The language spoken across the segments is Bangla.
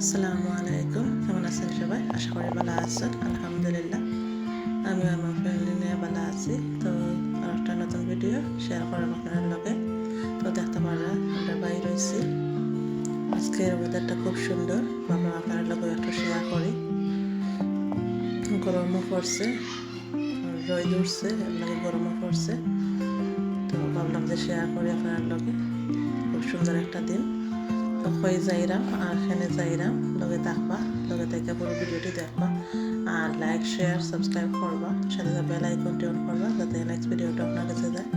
আসসালামু আলাইকুম। কেমন আছেন সবাই? আশা করি ভালো আছেন। আলহামদুলিল্লাহ। আমি আমার ফ্যামিলি নিয়ে ভালো আছি। তো আর একটা নতুন ভিডিও শেয়ার করার আপনার লগে। তো দেখতে পারা আমরা বাইরে রয়েছি। আজকের ওয়েদারটা খুব সুন্দর। ভাবলাম আপনার লগে একটু শেয়ার করি। গরমও পড়ছে, রোদ উঠছে লাগে গরমও পড়ছে। তো ভাবলাম যে শেয়ার করি আপনার লগে। খুব সুন্দর একটা দিন। হয়ে যাইরাম আর এখানে যাইরাম লগে দেখবা লগে থেকে পুরো ভিডিওটি দেখবা। আর লাইক শেয়ার সাবস্ক্রাইব করবা, সাথে সাথে বেল আইকনটি অন করবা, যাতে নেক্সট ভিডিওটা আপনার কাছে যায়।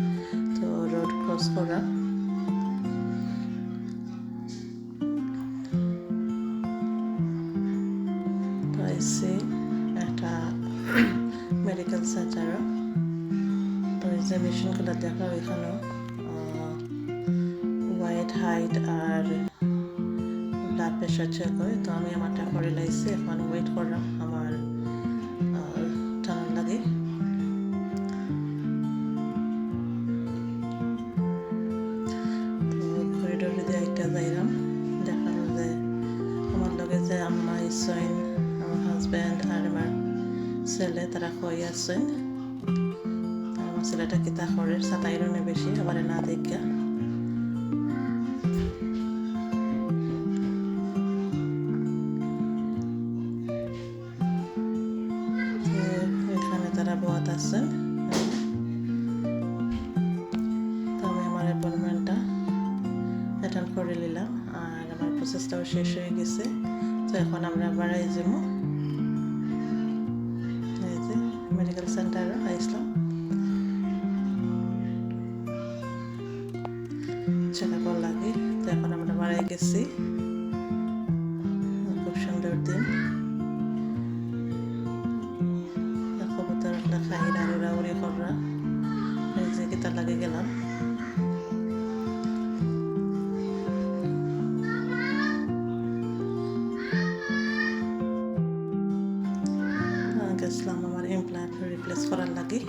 তো রোড ক্রস করা। এসে একটা মেডিকেল সেন্টারও তো যে মেশিনগুলো দেখা এখানেও হোয়াইট হাইট আর ব্লাড প্রেশার চেক হয়, তো আমি আমারটা করে লাইছি, এখন ওয়েট করলাম, আমার টানার লাগে। যে আমার লগে যে আমার আমার ছেলে, তারা হয়ে আসছেন আমার ছেলেটা কিতা করে? সাতাইরনে বেশি আবার না দেখা তারা বোয়াত আছেন তো আমি আমার অ্যাপয়েন্টমেন্টটা অ্যাটেন্ড করে নিলাম আর আমার প্রসেসটাও শেষ হয়ে গেছে। তো এখন আমরা যাব এই যে মেডিকেল সেন্টারে আইসলাম চেক আপ লাগে। তো এখন আমরা বাড়াই গেছি। গীতা গেলাম। গেছিলাম আমার ইমপ্লান্ট রিপ্লেস করার লাগে।